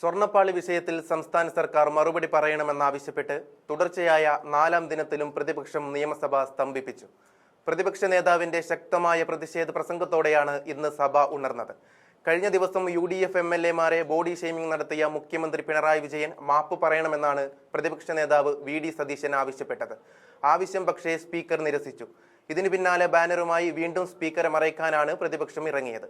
സ്വർണപ്പാളി വിഷയത്തിൽ സംസ്ഥാന സർക്കാർ മറുപടി പറയണമെന്നാവശ്യപ്പെട്ട് തുടർച്ചയായ നാലാം ദിനത്തിലും പ്രതിപക്ഷം നിയമസഭ സ്തംഭിപ്പിച്ചു. പ്രതിപക്ഷ നേതാവിന്റെ ശക്തമായ പ്രതിഷേധ പ്രസംഗത്തോടെയാണ് ഇന്ന് സഭ ഉണർന്നത്. കഴിഞ്ഞ ദിവസം U D F M L എമാരെ ബോഡി ഷെയ്മിംഗ് നടത്തിയ മുഖ്യമന്ത്രി പിണറായി വിജയൻ മാപ്പ് പറയണമെന്നാണ് പ്രതിപക്ഷ നേതാവ് വി ഡി സതീശൻ ആവശ്യപ്പെട്ടത്. ആവശ്യം പക്ഷേ സ്പീക്കർ നിരസിച്ചു. ഇതിനു പിന്നാലെ ബാനറുമായി വീണ്ടും സ്പീക്കറെ മറയ്ക്കാനാണ് പ്രതിപക്ഷം ഇറങ്ങിയത്.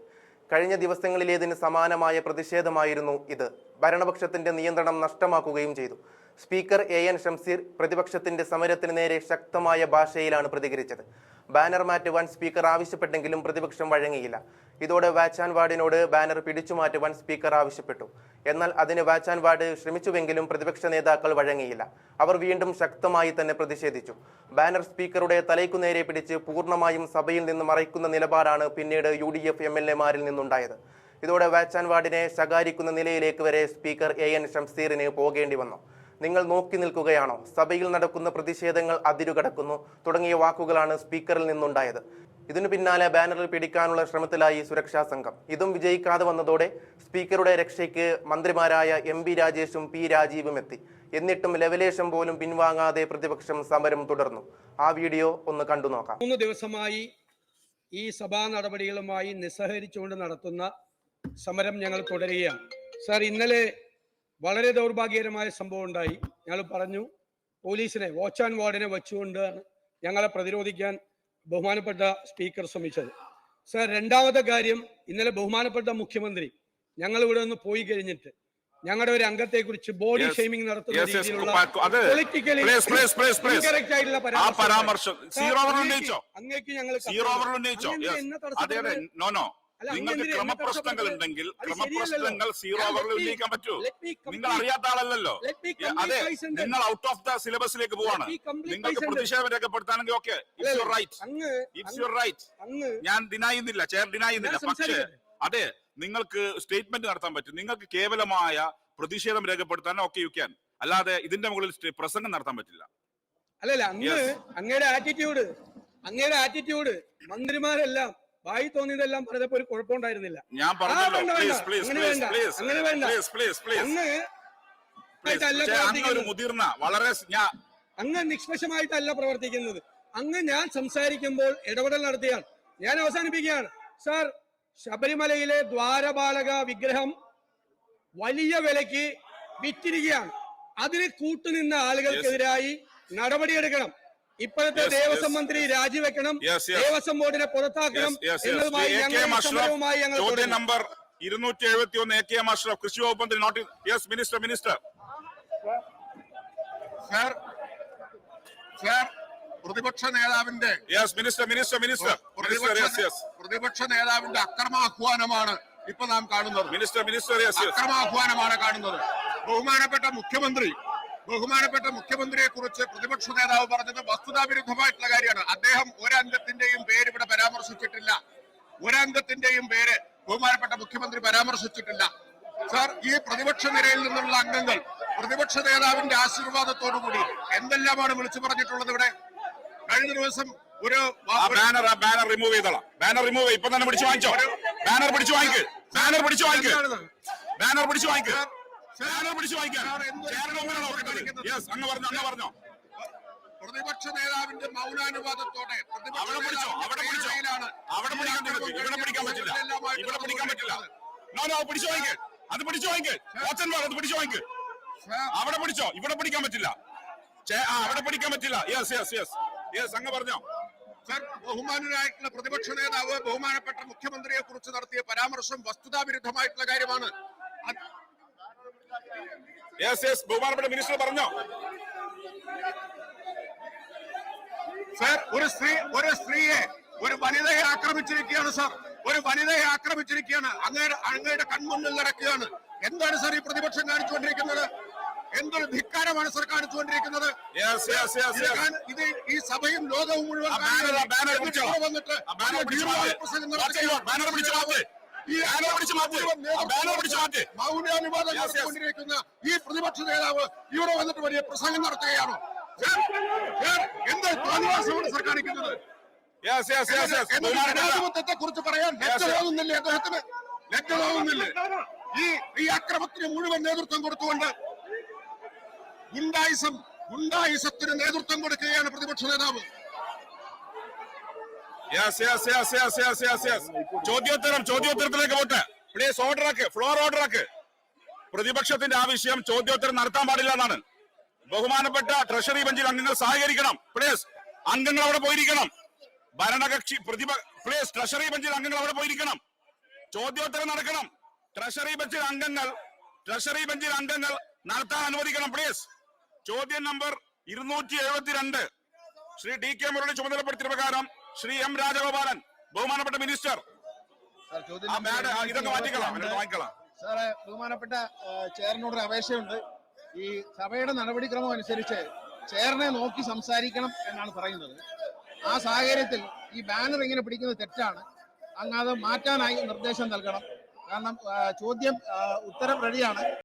കഴിഞ്ഞ ദിവസങ്ങളിലേതിന് സമാനമായ പ്രതിഷേധമായിരുന്നു ഇത്. ഭരണപക്ഷത്തിന്റെ നിയന്ത്രണം നഷ്ടമാക്കുകയും ചെയ്തു. സ്പീക്കർ എ എൻ ഷംസീർ പ്രതിപക്ഷത്തിന്റെ സമരത്തിന് നേരെ ശക്തമായ ഭാഷയിലാണ് പ്രതികരിച്ചത്. ബാനർ മാറ്റുവാൻ സ്പീക്കർ ആവശ്യപ്പെട്ടെങ്കിലും പ്രതിപക്ഷം വഴങ്ങിയില്ല. ഇതോടെ വാച്ചാൻ വാർഡിനോട് ബാനർ പിടിച്ചു മാറ്റുവാൻ സ്പീക്കർ ആവശ്യപ്പെട്ടു. എന്നാൽ അതിന് വാച്ചാൻ വാർഡ് ശ്രമിച്ചുവെങ്കിലും പ്രതിപക്ഷ നേതാക്കൾ വഴങ്ങിയില്ല. അവർ വീണ്ടും ശക്തമായി തന്നെ പ്രതിഷേധിച്ചു. ബാനർ സ്പീക്കറുടെ തലയ്ക്കു നേരെ പിടിച്ച് പൂർണമായും സഭയിൽ നിന്ന് മറയ്ക്കുന്ന നിലപാടാണ് പിന്നീട് U D F M L എമാരിൽ നിന്നുണ്ടായത്. ഇതോടെ വാച്ചാൻ വാർഡിനെ ശകാരിക്കുന്ന നിലയിലേക്ക് വരെ സ്പീക്കർ എ എൻ ഷംസീറിന് പോകേണ്ടി വന്നു. നിങ്ങൾ നോക്കി നിൽക്കുകയാണോ? സഭയിൽ നടക്കുന്ന പ്രതിഷേധങ്ങൾ അതിരുകടക്കുന്നു. തുടങ്ങിയ വാക്കുകളാണ് സ്പീക്കറിൽ നിന്നുണ്ടായത്. ഇതിനു പിന്നാലെ ബാനറിൽ പിടിക്കാനുള്ള ശ്രമത്തിലായി സുരക്ഷാ സംഘം. ഇതും വിജയിക്കാതെ വന്നതോടെ സ്പീക്കറുടെ രക്ഷയ്ക്ക് മന്ത്രിമാരായ എം പി രാജേഷും പി രാജീവും എത്തി. എന്നിട്ടും ലെവലേഷൻ പോലും പിൻവാങ്ങാതെ പ്രതിപക്ഷം സമരം തുടർന്നു. ആ വീഡിയോ ഒന്ന് കണ്ടു നോക്കാം. മൂന്ന് ദിവസമായി ഈ സഭാ നടപടികളുമായി നിസ്സഹരിച്ചുകൊണ്ട് നടത്തുന്ന സമരം ഞങ്ങൾ തുടരുകയാണ്. സാർ ഇന്നലെ വളരെ ദൗർഭാഗ്യകരമായ സംഭവം ഉണ്ടായി. ഞങ്ങൾ പറഞ്ഞു പോലീസിനെ വാച്ച് ആൻഡ് വാർഡിനെ വെച്ചുകൊണ്ടാണ് ഞങ്ങളെ പ്രതിരോധിക്കാൻ ബഹുമാനപ്പെട്ട സ്പീക്കർ ശ്രമിച്ചത്. സർ രണ്ടാമത്തെ കാര്യം ഇന്നലെ ബഹുമാനപ്പെട്ട മുഖ്യമന്ത്രി ഞങ്ങൾ ഇവിടെ നിന്ന് പോയി കഴിഞ്ഞിട്ട് ഞങ്ങളുടെ ഒരു അംഗത്തെ കുറിച്ച് ബോഡി. ഷെയ്മിംഗ് നടത്തുന്ന രീതിയിലുള്ള പൊളിറ്റിക്കലി ആയിട്ടുള്ള പരാമർശം. അങ്ങേക്ക് ഞങ്ങൾ നിങ്ങൾക്ക് ക്രമപ്രശ്നങ്ങൾ ഉണ്ടെങ്കിൽ ക്രമപ്രശ്നങ്ങൾ സീറോ ഓവറിൽ ഉന്നയിക്കാൻ പറ്റൂ. നിങ്ങൾ അറിയാത്ത ആളല്ലല്ലോ. അതെ നിങ്ങൾ ഔട്ട് ഓഫ് ദ സിലബസിലേക്ക് പോവാണ്. നിങ്ങൾക്ക്. പ്രതിഷേധം രേഖപ്പെടുത്താണെങ്കിൽ okay it's your right it's your right ഞാൻ ഡിനൈ ചെയ്യുന്നില്ല ചെയർ ഡിനൈ ചെയ്യുന്നില്ല പക്ഷേ അതെ നിങ്ങൾക്ക് സ്റ്റേറ്റ്മെന്റ് നടത്താൻ പറ്റും. നിങ്ങൾക്ക് കേവലമായ പ്രതിഷേധം രേഖപ്പെടുത്താൻ ഓക്കെ യു ക്യാൻ അല്ലാതെ ഇതിന്റെ മുകളിൽ പ്രസംഗം നടത്താൻ പറ്റില്ല. അല്ലല്ല അങ്ങ്. അങ്ങയുടെ ആറ്റിറ്റ്യൂഡ് അങ്ങയുടെ ആറ്റിറ്റ്യൂഡ് മന്ത്രിമാരെല്ലാം വായി തോന്നിയതെല്ലാം പറഞ്ഞപ്പോ ഒരു കുഴപ്പമുണ്ടായിരുന്നില്ല. ഞാൻ അങ്ങനെ വേണ്ട. അങ്ങ് മുതിർന്ന വളരെ അങ്ങ് നിഷ്പക്ഷമായിട്ടല്ല പ്രവർത്തിക്കുന്നത്. അങ്ങ് ഞാൻ സംസാരിക്കുമ്പോൾ ഇടപെടൽ നടത്തിയാണ്. ഞാൻ അവസാനിപ്പിക്കുകയാണ്. സാർ ശബരിമലയിലെ ദ്വാരപാലക വിഗ്രഹം വലിയ വിലയ്ക്ക് വിറ്റിരിക്കുകയാണ്. അതിന് കൂട്ടുനിന്ന ആളുകൾക്കെതിരായി നടപടിയെടുക്കണം. ഇപ്പോഴത്തെ ദേവസ്വം മന്ത്രി രാജിവെക്കണം. ദേവസ്വം ബോർഡിനെ പുറത്താക്കണം. എന്നതുമായി ഞങ്ങൾ ചോദ്യം നമ്പർ ഇരുന്നൂറ്റി എഴുപത്തി ഒന്ന് എ കെ എം അഷ്റഫ് കൃഷി വകുപ്പ് മന്ത്രി note yes minister minister sir sir പ്രതിപക്ഷ നേതാവിന്റെ യെസ് മിനിസ്റ്റർ മിനിസ്റ്റർ മിനിസ്റ്റർ പ്രതിപക്ഷ നേതാവിന്റെ അക്രമാഹ്വാനമാണ് ഇപ്പൊ നാം കാണുന്നത്. മിനിസ്റ്റർ മിനിസ്റ്റർ അക്രമാഹ്വാനമാണ് കാണുന്നത്. ബഹുമാനപ്പെട്ട മുഖ്യമന്ത്രി ബഹുമാനപ്പെട്ട മുഖ്യമന്ത്രിയെ കുറിച്ച് പ്രതിപക്ഷ നേതാവ് പറഞ്ഞത് വസ്തുതാവിരുദ്ധമായിട്ടുള്ള കാര്യമാണ്. അദ്ദേഹം ഒരംഗത്തിന്റെയും പേര് ഇവിടെ പരാമർശിച്ചിട്ടില്ല. ഒരംഗത്തിന്റെയും പേര് ബഹുമാനപ്പെട്ട മുഖ്യമന്ത്രി പരാമർശിച്ചിട്ടില്ല. സാർ ഈ പ്രതിപക്ഷ നിരയിൽ നിന്നുള്ള അംഗങ്ങൾ പ്രതിപക്ഷ നേതാവിന്റെ ആശീർവാദത്തോടുകൂടി എന്തെല്ലാമാണ് വിളിച്ചു പറഞ്ഞിട്ടുള്ളത് ഇവിടെ? കഴിഞ്ഞ ദിവസം ഒരു ബാനർ ബാനർ റിമൂവ് ചെയ്തോളാം. ബാനർ റിമൂവ് ഇപ്പൊ തന്നെ പിടിച്ചു വാങ്ങിച്ചോ. ബാനർ പിടിച്ചു വാങ്ങിക്ക്. ബാനർ പിടിച്ചു വാങ്ങിക്ക്. ബാനർ പിടിച്ചു വാങ്ങിക്ക്. ബാനർ പിടിച്ചു മുമ്പിലാണ് യെസ് അങ്ങ് പറഞ്ഞു അങ്ങ് പറഞ്ഞോ. പ്രതിപക്ഷ നേതാവിന്റെ മൗനാനുവാദത്തോടെ അവിടെ പിടിച്ചോ അവിടെ പിടിച്ചോ. അവിടെ പിടിക്കാൻ ഇവിടെ പിടിക്കാൻ പറ്റില്ല ഇവിടെ പിടിക്കാൻ പറ്റില്ല. നോ നോ പിടിച്ചു വാങ്ങിക്ക് അത് പിടിച്ചു വാങ്ങിക്ക് അത് പിടിച്ചു വാങ്ങിക്ക് അവിടെ പിടിച്ചോ ഇവിടെ പിടിക്കാൻ പറ്റില്ല. അവിടെ പിടിക്കാൻ പറ്റില്ല. യെസ് യെസ് യെസ് യെസ് അങ്ങ് പറഞ്ഞോ. സാർ ബഹുമാനരായിട്ടുള്ള പ്രതിപക്ഷ നേതാവ് ബഹുമാനപ്പെട്ട മുഖ്യമന്ത്രിയെ കുറിച്ച് നടത്തിയ പരാമർശം വസ്തുതാവിരുദ്ധമായിട്ടുള്ള കാര്യമാണ്. യെസ് യെസ് ബഹുമാനപ്പെട്ട മിനിസ്റ്റർ പറഞ്ഞോ? സർ ഒരു സ്ത്രീ ഒരു സ്ത്രീയെ ഒരു വനിതയെ ആക്രമിച്ചിരിക്കുകയാണ് സർ ഒരു വനിതയെ ആക്രമിച്ചിരിക്കുകയാണ്. അങ്ങയുടെ അങ്ങയുടെ കൺമുന്നിൽ നടക്കുകയാണ്. എന്താണ് സർ ഈ പ്രതിപക്ഷം കാണിച്ചുകൊണ്ടിരിക്കുന്നത്? എന്തൊരു ധിക്കാരമാണ് സർ കാണിച്ചുകൊണ്ടിരിക്കുന്നത്? ഇത് ഈ സഭയും ലോകവും മുഴുവൻ വന്നിട്ട് ബാനർ പിടിച്ചു മാറ്റ്. പ്രസംഗം വാച്ച് ചെയ്യോ? ബാനർ പിടിച്ചു മാറ്റ്. ഈ മൗനാനുവാദം. നടത്തിക്കൊണ്ടിരിക്കുന്ന പ്രതിപക്ഷ നേതാവ് ഇവിടെ വന്നിട്ട് വലിയ പ്രസംഗം നടത്തുകയാണോ. എന്ത് തോന്നിവാസമാണ് സാർ കാണിക്കുന്നത് ജനാധിപത്യത്തെ കുറിച്ച് പറയാൻ ലജ്ജ Yes, yes. അദ്ദേഹത്തിന്? ലജ്ജ ഈ ഈ അക്രമത്തിന് മുഴുവൻ നേതൃത്വം കൊടുത്തുകൊണ്ട് ഗുണ്ടായിസം ഗുണ്ടായിസത്തിന് നേതൃത്വം കൊടുക്കുകയാണ് പ്രതിപക്ഷ നേതാവ്. Yes yes yes yes yes yes yes ചോദ്യോത്തരം ചോദ്യോത്തരത്തിലേക്ക് പോട്ടെ. പ്ലീസ് ഓർഡർ ആക്ക് ഫ്ലോർ ഓർഡർ ആക്ക്. പ്രതിപക്ഷത്തിന്റെ ആവശ്യം ചോദ്യോത്തരം നടത്താൻ പാടില്ല എന്നാണ്. ബഹുമാനപ്പെട്ട ട്രഷറി ബെഞ്ചിൽ അംഗങ്ങൾ സഹകരിക്കണം. പ്ലീസ് അംഗങ്ങൾ അവിടെ പോയിരിക്കണം. ഭരണകക്ഷി പ്രതിപ പ്ലീസ് ട്രഷറി ബെഞ്ചിൽ അംഗങ്ങൾ അവിടെ പോയിരിക്കണം. ചോദ്യോത്തരം നടക്കണം. ട്രഷറി ബെഞ്ചിൽ അംഗങ്ങൾ ട്രഷറി ബെഞ്ചിൽ അംഗങ്ങൾ നടത്താൻ അനുവദിക്കണം പ്ലീസ് ചോദ്യം നമ്പർ ഇരുന്നൂറ്റി എഴുപത്തിരണ്ട് ശ്രീ ഡി കെ മുരളി ചുമതലപ്പെടുത്തിയ പ്രകാരം ശ്രീ എം രാജഗോപാലൻ ബഹുമാനപ്പെട്ട മിനിസ്റ്റർ. ഇതൊക്കെ മാറ്റിക്കളാം വാങ്ങിക്കളാം സാറേ ബഹുമാനപ്പെട്ട ചെയറിനോടൊരു അപേക്ഷയുണ്ട്. ഈ സഭയുടെ നടപടിക്രമം അനുസരിച്ച് ചെയറിനെ നോക്കി സംസാരിക്കണം എന്നാണ് പറയുന്നത്. ആ സാഹചര്യത്തിൽ ഈ ബാനർ ഇങ്ങനെ പിടിക്കുന്നത് തെറ്റാണ്. അങ്ങ് അത് മാറ്റാനായി നിർദ്ദേശം നൽകണം. കാരണം ചോദ്യം ഉത്തരം റെഡിയാണ്.